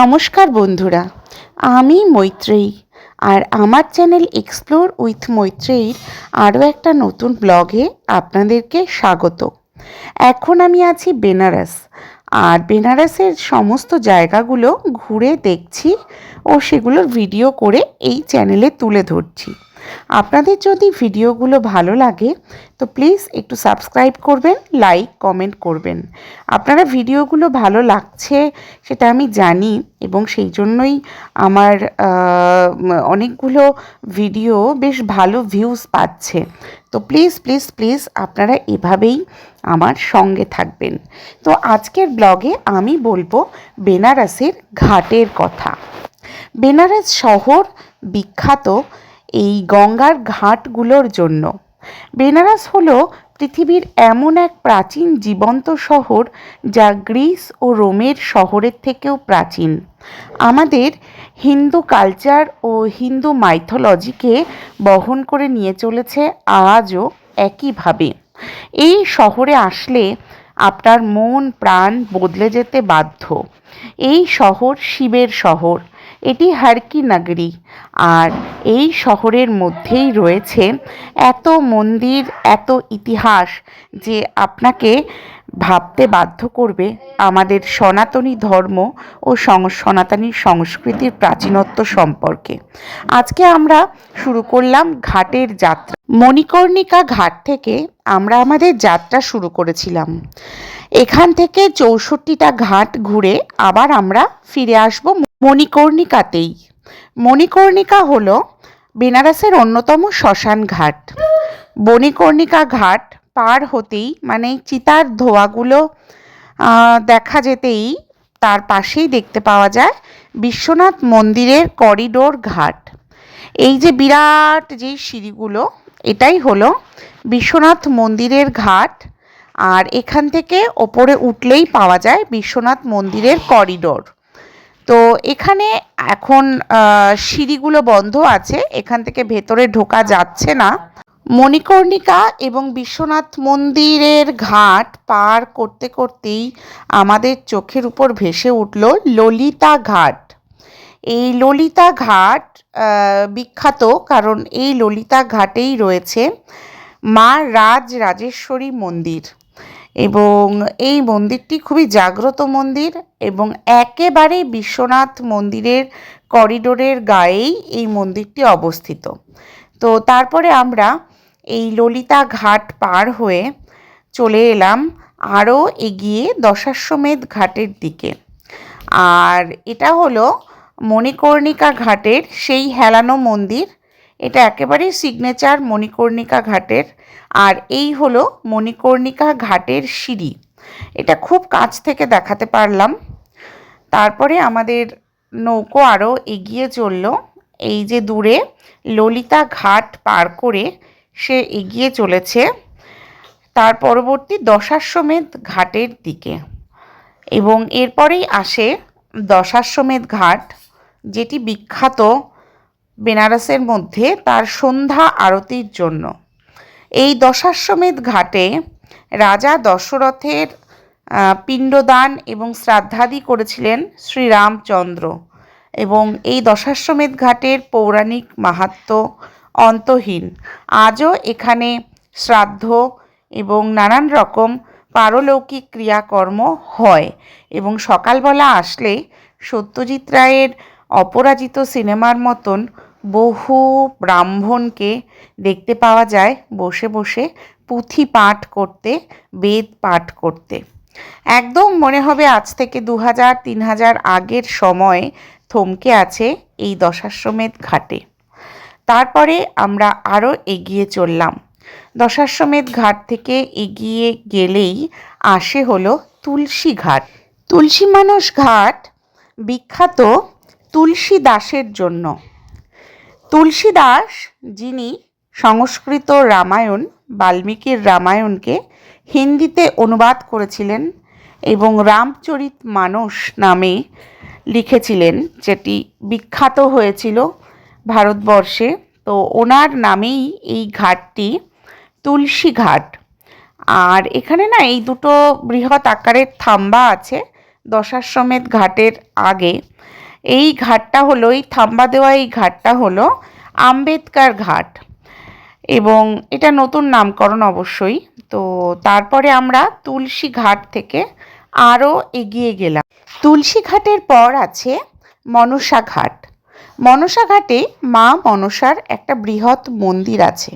নমস্কার বন্ধুরা, আমি মৈত্রেয়ী আর আমার চ্যানেল এক্সপ্লোর উইথ মৈত্রেয়ীর আরও একটা নতুন ব্লগে আপনাদেরকে স্বাগত। এখন আমি আছি বেনারস আর বেনারসের সমস্ত জায়গাগুলো ঘুরে দেখছি ও সেগুলোর ভিডিও করে এই চ্যানেলে তুলে ধরছি। আপনাদের যদি ভিডিওগুলো ভালো লাগে, তো প্লিজ একটু সাবস্ক্রাইব করবেন লাইক কমেন্ট করবেন। আপনারা ভিডিওগুলো ভালো লাগছে সেটা আমি জানি এবং সেই জন্যই আমার অনেকগুলো ভিডিও বেশ ভালো ভিউজ পাচ্ছে। তো প্লিজ প্লিজ প্লিজ আপনারা এভাবেই আমার সঙ্গে থাকবেন। তো আজকের ব্লগে আমি বলব বেনারসের ঘাটের কথা। বেনারস শহর বিখ্যাত এই গঙ্গার ঘাটগুলোর জন্য। বেনারস হলো পৃথিবীর এমন এক প্রাচীন জীবন্ত শহর যা গ্রিস ও রোমের শহরের থেকেও প্রাচীন। আমাদের হিন্দু কালচার ও হিন্দু মাইথোলজিকে বহন করে নিয়ে চলেছে আজও একইভাবে। এই শহরে আসলে আপনার মন প্রাণ বদলে যেতে বাধ্য। এই শহর শিবের শহর। এটি হারকি নাগরী। আর এই শহরের মধ্যেই রয়েছে এত মন্দির এত ইতিহাস যে আপনাকে ভাবতে বাধ্য করবে আমাদের সনাতনী ধর্ম ও সনাতনী সংস্কৃতির প্রাচীনত্ব সম্পর্কে। আজকে আমরা শুরু করলাম ঘাটের যাত্রা। মণিকর্ণিকা ঘাট থেকে আমরা আমাদের যাত্রা শুরু করেছিলাম। এখান থেকে চৌষট্টিটা ঘাট ঘুরে আবার আমরা ফিরে আসব মণিকর্ণিকাতেই। মণিকর্ণিকা হলো বেনারসের অন্যতম শ্মশান ঘাট। মণিকর্ণিকা ঘাট পার হতেই মানে চিতার ধোয়াগুলো দেখা যেতেই তার পাশেই দেখতে পাওয়া যায় বিশ্বনাথ মন্দিরের করিডোর ঘাট। এই যে বিরাট যে সিঁড়িগুলো, এটাই হলো বিশ্বনাথ মন্দিরের ঘাট। আর এখান থেকে ওপরে উঠলেই পাওয়া যায় বিশ্বনাথ মন্দিরের করিডোর। তো এখানে এখন সিঁড়িগুলো বন্ধ আছে, এখান থেকে ভেতরে ঢোকা যাচ্ছে না। মণিকর্ণিকা এবং বিশ্বনাথ মন্দিরের ঘাট পার করতে করতেই আমাদের চোখের উপর ভেসে উঠল ললিতা ঘাট। এই ললিতা ঘাট বিখ্যাত কারণ এই ললিতা ঘাটেই রয়েছে মা রাজ রাজেশ্বরী মন্দির। এবং এই মন্দিরটি খুবই জাগ্রত মন্দির এবং একেবারে বিশ্বনাথ মন্দিরের করিডোরের গায়েই এই মন্দিরটি অবস্থিত। তো তারপরে আমরা এই ললিতা ঘাট পার হয়ে চলে এলাম আরও এগিয়ে দশাশ্বমেধ ঘাটের দিকে। আর এটা হলো মণিকর্ণিকা ঘাটের সেই হেলানো মন্দির। এটা একেবারেই সিগনেচার মণিকর্ণিকা ঘাটের। আর এই হলো মণিকর্ণিকা ঘাটের সিঁড়ি। এটা খুব কাছ থেকে দেখাতে পারলাম। তারপরে আমাদের নৌকো আরও এগিয়ে চলল। এই যে দূরে ললিতা ঘাট পার করে সে এগিয়ে চলেছে তার পরবর্তী দশাশ্বমেধ ঘাটের দিকে। এবং এরপরেই আসে দশাশ্বমেধ ঘাট, যেটি বিখ্যাত বেনারসের মধ্যে তার সন্ধ্যা আরতির জন্য। এই দশাশ্বমেধ ঘাটে রাজা দশরথের পিণ্ডদান এবং শ্রাদ্ধাদি করেছিলেন শ্রীরামচন্দ্র। এবং এই দশাশ্বমেধ ঘাটের পৌরাণিক মাহাত্ম্য অন্তহীন। আজও এখানে শ্রাদ্ধ এবং নানান রকম পারলৌকিক ক্রিয়াকর্ম হয় এবং সকালবেলা আসলে সত্যজিৎ রায়ের অপরাজিত সিনেমার মতন বহু ব্রাহ্মণকে দেখতে পাওয়া যায় বসে বসে পুঁথি পাঠ করতে, বেদ পাঠ করতে। একদম মনে হবে আজ থেকে দু হাজার তিন হাজার আগের সময় থমকে আছে এই দশাশ্বমেধ ঘাটে। তারপরে আমরা আরও এগিয়ে চললাম। দশাশ্বমেধ ঘাট থেকে এগিয়ে গেলেই আসে হলো তুলসী ঘাট। তুলসী মানস ঘাট বিখ্যাত তুলসী দাসের জন্য। তুলসী দাস যিনি সংস্কৃত রামায়ণ, বাল্মীকির রামায়ণকে হিন্দিতে অনুবাদ করেছিলেন এবং রামচরিত মানস নামে লিখেছিলেন, যেটি বিখ্যাত হয়েছিল ভারতবর্ষে। তো ওনার নামেই এই ঘাটটি তুলসী ঘাট। আর এখানে না এই দুটো বৃহৎ আকারের থাম্বা আছে, দশাশ্বমেধ ঘাটের আগে। এই ঘাটটা হলো, এই থাম্বা দেওয়া এই ঘাটটা হলো আম্বেদকার ঘাট। এবং এটা নতুন নামকরণ অবশ্যই। তো তারপরে আমরা তুলসী ঘাট থেকে আরও এগিয়ে গেলাম। তুলসী ঘাটের পর আছে মনসা ঘাট। মনসা ঘাটে মা মনসার একটা বৃহৎ মন্দির আছে।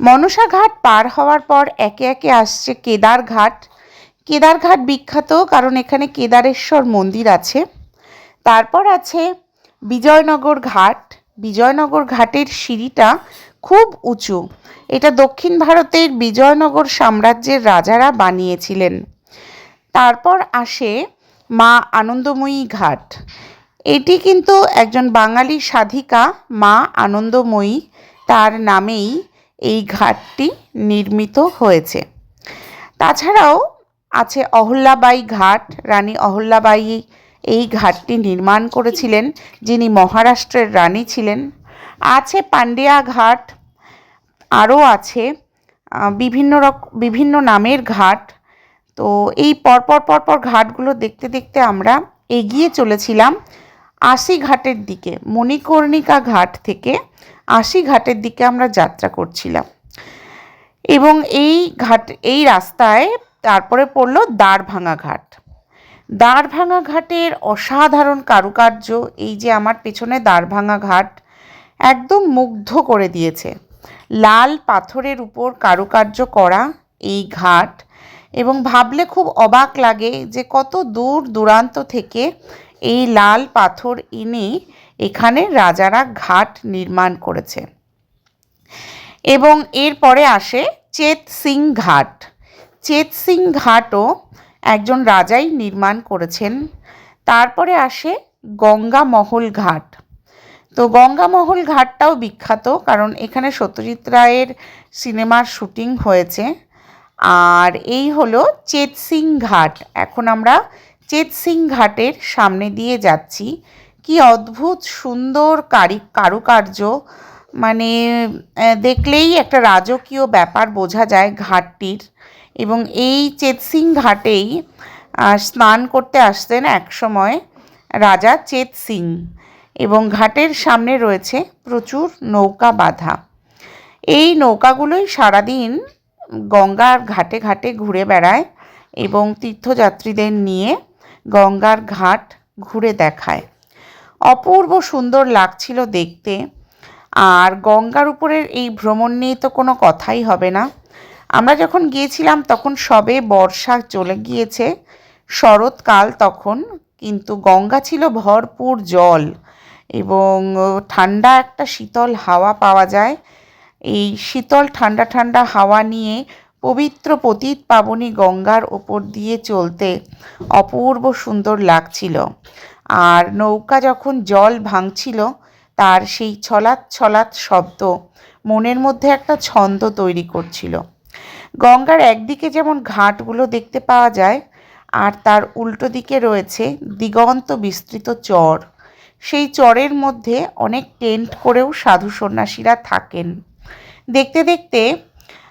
মনসা ঘাট পার হওয়ার পর একে একে আসছে কেদারঘাট কেদারঘাট বিখ্যাত কারণ এখানে কেদারেশ্বর মন্দির আছে। তারপর আছে বিজয়নগর ঘাট। বিজয়নগর ঘাটের সিঁড়িটা খুব উঁচু। এটা দক্ষিণ ভারতের বিজয়নগর সাম্রাজ্যের রাজারা বানিয়েছিলেন। তারপর আসে মা আনন্দময়ী ঘাট। এটি কিন্তু একজন বাঙালি সাধিকা, মা আনন্দময়ী। তার নামেই এই ঘাটটি নির্মিত হয়েছে। তাছাড়াও আছে অহল্যাবাই ঘাট। রানী অহল্যাবাই এই ঘাটটি নির্মাণ করেছিলেন, যিনি মহারাষ্ট্রের রানী ছিলেন। আছে পান্ডিয়া ঘাট। আরও আছে বিভিন্ন রক, বিভিন্ন নামের ঘাট। তো এই পরপর পরপর ঘাটগুলো দেখতে দেখতে আমরা এগিয়ে চলেছিলাম। আশি ঘাটের দিকে, মণিকর্ণিকা ঘাট থেকে আশি ঘাটের দিকে আমরা যাত্রা করছিলাম। এবং এই ঘাট, এই রাস্তায় তারপরে পড়ল দাঁড়ভাঙা ঘাট। দাঁড়ভাঙা ঘাটের অসাধারণ কারুকার্য, এই যে আমার পেছনে দাঁড়ভাঙা ঘাট একদম মুগ্ধ করে দিয়েছে। লাল পাথরের উপর কারুকার্য করা এই ঘাট এবং ভাবলে খুব অবাক লাগে যে কত দূর দূরান্ত থেকে এই লাল পাথর এনে এখানে রাজারা ঘাট নির্মাণ করেছে। এবং এরপরে আসে চেত সিং ঘাট। চেত সিং ঘাটও একজন রাজাই নির্মাণ করেছেন। তারপরে আসে গঙ্গা মহল ঘাট। তো গঙ্গামহল ঘাটটাও বিখ্যাত কারণ এখানে সত্যজিৎ রায়ের সিনেমার শুটিং হয়েছে। আর এই হলো চেতসিং ঘাট। এখন আমরা চেতসিং ঘাটের সামনে দিয়ে যাচ্ছি। কি অদ্ভুত সুন্দর কারি, কারুকার্য। মানে দেখলেই একটা রাজকীয় ব্যাপার বোঝা যায় ঘাটটির। এবং এই চেতসিং ঘাটেই স্নান করতে আসতেন একসময় রাজা চেত সিং। এবং ঘাটের সামনে রয়েছে প্রচুর নৌকা বাঁধা। এই নৌকাগুলোই সারাদিন গঙ্গার ঘাটে ঘাটে ঘুরে বেড়ায় এবং তীর্থযাত্রীদের নিয়ে গঙ্গার ঘাট ঘুরে দেখায়। অপূর্ব সুন্দর লাগছিল দেখতে। আর গঙ্গার উপরের এই ভ্রমণ নিয়ে তো কোনো কথাই হবে না। আমরা যখন গিয়েছিলাম তখন সবে বর্ষা চলে গিয়েছে। শরৎকাল তখন, কিন্তু গঙ্গা ছিল ভরপুর জল এবং ঠান্ডা একটা শীতল হাওয়া পাওয়া যায়। এই শীতল ঠান্ডা ঠান্ডা হাওয়া নিয়ে পবিত্র পতিত পাবনী গঙ্গার ওপর দিয়ে চলতে অপূর্ব সুন্দর লাগছিল। আর নৌকা যখন জল ভাঙছিল, তার সেই ছলাৎ ছলাৎ শব্দ মনের মধ্যে একটা ছন্দ তৈরি করছিল। গঙ্গার একদিকে যেমন ঘাটগুলো দেখতে পাওয়া যায়, আর তার উল্টো দিকে রয়েছে দিগন্ত বিস্তৃত চর। সেই চরের মধ্যে অনেক টেন্ট করেও সাধু সন্ন্যাসীরা থাকেন। দেখতে দেখতে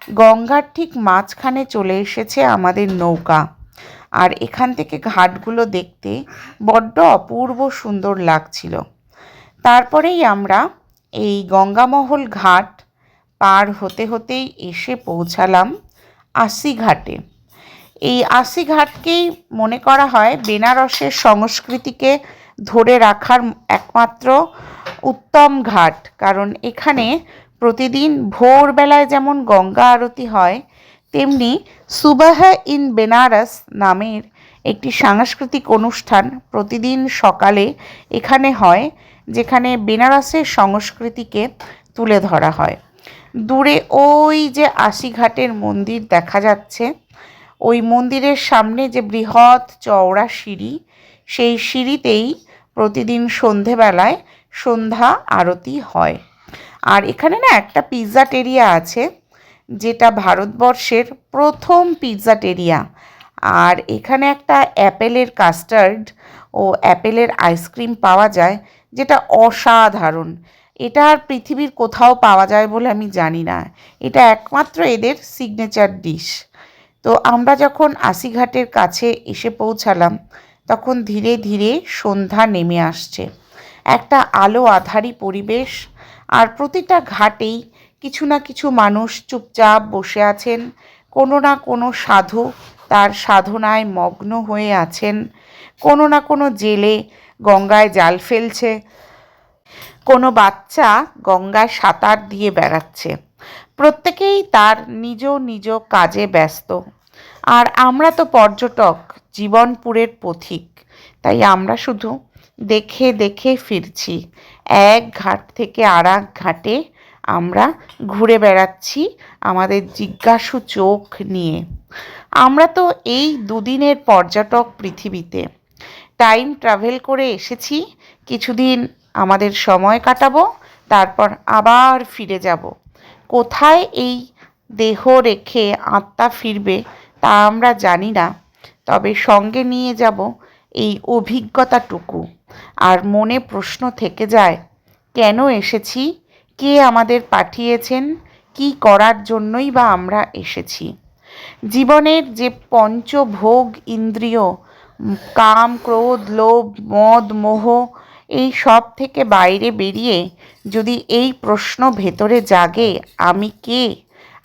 গঙ্গার ঠিক মাঝখানে চলে এসেছে আমাদের নৌকা। আর এখান থেকে ঘাটগুলো দেখতে বড্ড অপূর্ব সুন্দর লাগছিল। তারপরেই আমরা এই গঙ্গামহল ঘাট পার হতে হতেই এসে পৌঁছালাম আশি ঘাটে। এই আশি ঘাটকেই মনে করা হয় বেনারসের সংস্কৃতিকে ধরে রাখার একমাত্র উত্তম ঘাট। কারণ এখানে প্রতিদিন ভোরবেলায় যেমন গঙ্গা আরতি হয়, তেমনি সুবাহ ইন বেনারস নামের একটি সাংস্কৃতিক অনুষ্ঠান প্রতিদিন সকালে এখানে হয়, যেখানে বেনারসের সংস্কৃতিকে তুলে ধরা হয়। দূরে ওই যে আশিঘাটের মন্দির দেখা যাচ্ছে, ওই মন্দিরের সামনে যে বৃহৎ চওড়া সিঁড়ি, সেই সিঁড়িতেই প্রতিদিন সন্ধেবেলায় সন্ধ্যা আরতি হয়। আর এখানে না একটা পিৎজা টেরিয়া আছে, যেটা ভারতবর্ষের প্রথম পিৎজা টেরিয়া আর এখানে একটা অ্যাপেলের কাস্টার্ড ও অ্যাপেলের আইসক্রিম পাওয়া যায়, যেটা অসাধারণ। এটা আর পৃথিবীর কোথাও পাওয়া যায় বলে আমি জানি না। এটা একমাত্র এদের সিগনেচার ডিশ তো আমরা যখন আশিঘাটের কাছে এসে পৌঁছালাম, তখন ধীরে ধীরে সন্ধ্যা নেমে আসছে। একটা আলো আধারি পরিবেশ। আর প্রতিটা ঘাটেই কিছু না কিছু মানুষ চুপচাপ বসে আছেন। কোনো না কোনো সাধু তার সাধনায় মগ্ন হয়ে আছেন। কোনো না কোনো জেলে গঙ্গায় জাল ফেলছে। কোনো বাচ্চা গঙ্গায় সাঁতার দিয়ে বেড়াচ্ছে। প্রত্যেকেই তার নিজ নিজ কাজে ব্যস্ত। আর আমরা তো পর্যটক জীবনপুরের পথিক। তাই আমরা শুধু দেখে দেখে ফিরছি। এক ঘাট থেকে আর এক ঘাটে আমরা ঘুরে বেড়াচ্ছি আমাদের জিজ্ঞাসু চোখ নিয়ে। আমরা তো এই দুদিনের পর্যটক পৃথিবীতে। টাইম ট্রাভেল করে এসেছি, কিছুদিন আমাদের সময় কাটাবো, তারপর আবার ফিরে যাব। কোথায় এই দেহ রেখে আত্মা ফিরবে তা আমরা জানি না, তবে সঙ্গে নিয়ে যাব এই অভিজ্ঞতাটুকু। আর মনে প্রশ্ন থেকে যায়, কেন এসেছি? কে আমাদের পাঠিয়েছেন? কি করার জন্যই বা আমরা এসেছি? জীবনের যে পঞ্চভোগ ইন্দ্রিয়, কাম, ক্রোধ, লোভ, মদ, মোহ, এই সব থেকে বাইরে বেরিয়ে যদি এই প্রশ্ন ভেতরে জাগে, আমি কে?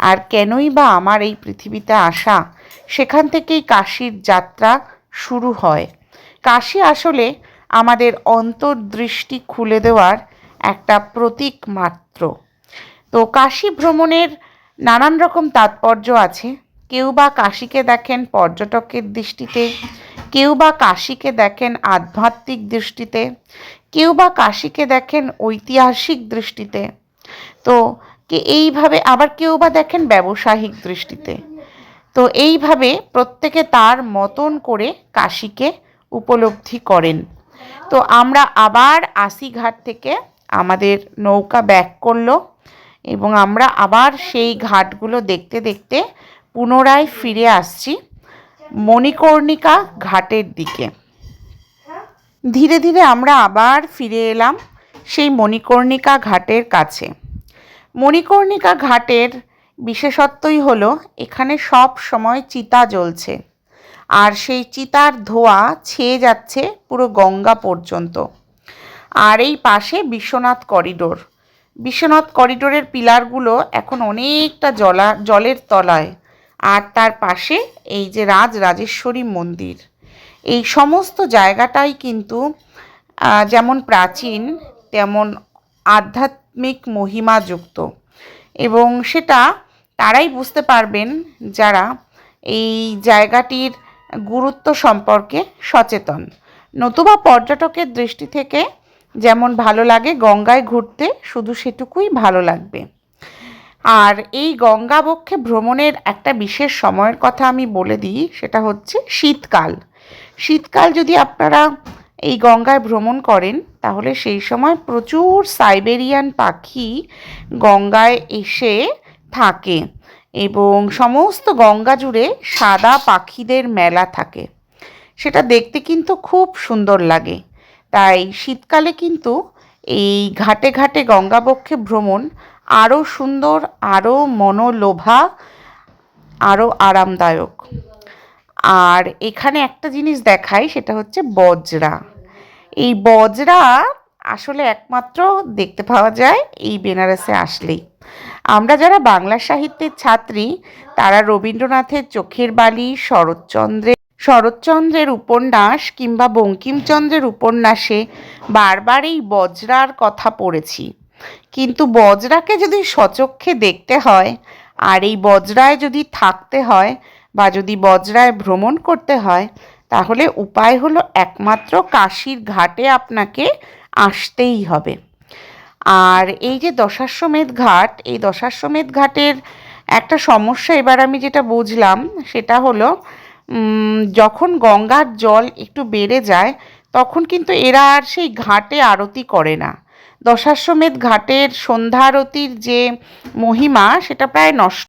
আর কেনই বা আমার এই পৃথিবীতে আসা? সেখান থেকেই কাশির যাত্রা শুরু হয়। কাশি আসলে আমাদের অন্তর্দৃষ্টি খুলে দেওয়ার একটা প্রতীক মাত্র। তো কাশী ভ্রমণের নানান রকম তাৎপর্য আছে। কেউ বা কাশীকে দেখেন পর্যটকের দৃষ্টিতে, কেউ বা কাশীকে দেখেন আধ্যাত্মিক দৃষ্টিতে, কেউ বা কাশীকে দেখেন ঐতিহাসিক দৃষ্টিতে। তো কে এইভাবে আবার কেউ বা দেখেন ব্যবসায়িক দৃষ্টিতে। তো এইভাবে প্রত্যেকে তার মতন করে কাশীকে উপলব্ধি করেন। তো আমরা আবার আশি ঘাট থেকে আমাদের নৌকা ব্যাক করল এবং আমরা আবার সেই ঘাটগুলো দেখতে দেখতে পুনরায় ফিরে আসছি মণিকর্ণিকা ঘাটের দিকে। ধীরে ধীরে আমরা আবার ফিরে এলাম সেই মণিকর্ণিকা ঘাটের কাছে। মণিকর্ণিকা ঘাটের বিশেষত্বই হলো এখানে সব সময় চিতা জ্বলছে। আর সেই চিতার ধোঁয়া ছেয়ে যাচ্ছে পুরো গঙ্গা পর্যন্ত। আর এই পাশে বিশ্বনাথ করিডোর। বিশ্বনাথ করিডোরের পিলারগুলো এখন অনেকটা জলা, জলের তলায়। আর তার পাশে এই যে রাজ, রাজেশ্বরী মন্দির। এই সমস্ত জায়গাটাই কিন্তু যেমন প্রাচীন, তেমন আধ্যাত্মিক মহিমাযুক্ত। এবং সেটা তারাই বুঝতে পারবেন যারা এই জায়গাটির গুরুত্ব সম্পর্কে সচেতন। নতুবা পর্যটকের দৃষ্টি থেকে যেমন ভালো লাগে গঙ্গায় ঘুরতে, শুধু সেটুকুই ভালো লাগবে। আর এই গঙ্গাবক্ষে ভ্রমণের একটা বিশেষ সময়ের কথা আমি বলে দিই, সেটা হচ্ছে শীতকাল। শীতকাল যদি আপনারা এই গঙ্গায় ভ্রমণ করেন, তাহলে সেই সময় প্রচুর সাইবেরিয়ান পাখি গঙ্গায় এসে থাকে। এবং সমস্ত গঙ্গা জুড়ে সাদা পাখিদের মেলা থাকে। সেটা দেখতে কিন্তু খুব সুন্দর লাগে। তাই শীতকালে কিন্তু এই ঘাটে ঘাটে গঙ্গাবক্ষে ভ্রমণ আরও সুন্দর আরও মনোলোভা আরও আরামদায়ক। আর এখানে একটা জিনিস দেখাই, সেটা হচ্ছে বজরা। এই বজরা আসলে একমাত্র দেখতে পাওয়া যায় এই বেনারসে আসলেই। আমরা যারা বাংলা সাহিত্যের ছাত্রী, তারা রবীন্দ্রনাথের চোখের বালি, শরৎচন্দ্রের শরৎচন্দ্রের উপন্যাস কিংবা বঙ্কিমচন্দ্রের উপন্যাসে বারবার এই বজরার কথা পড়েছি। কিন্তু বজরাকে যদি সচক্ষে দেখতে হয়, আর এই বজরায় যদি থাকতে হয় বা যদি বজরায় ভ্রমণ করতে হয়, তাহলে উপায় হলো একমাত্র কাশীর ঘাটে আপনাকে আসতেই হবে। আর এই যে দশাশ্বমেধ ঘাট, এই দশাশ্বমেধ ঘাটের একটা সমস্যা এবার আমি যেটা বুঝলাম সেটা হলো যখন গঙ্গার জল একটু বেড়ে যায় তখন কিন্তু এরা আর সেই ঘাটে আরতি করে না। দশাশ্বমেধ ঘাটের সন্ধ্যা আরতির যে মহিমা সেটা প্রায় নষ্ট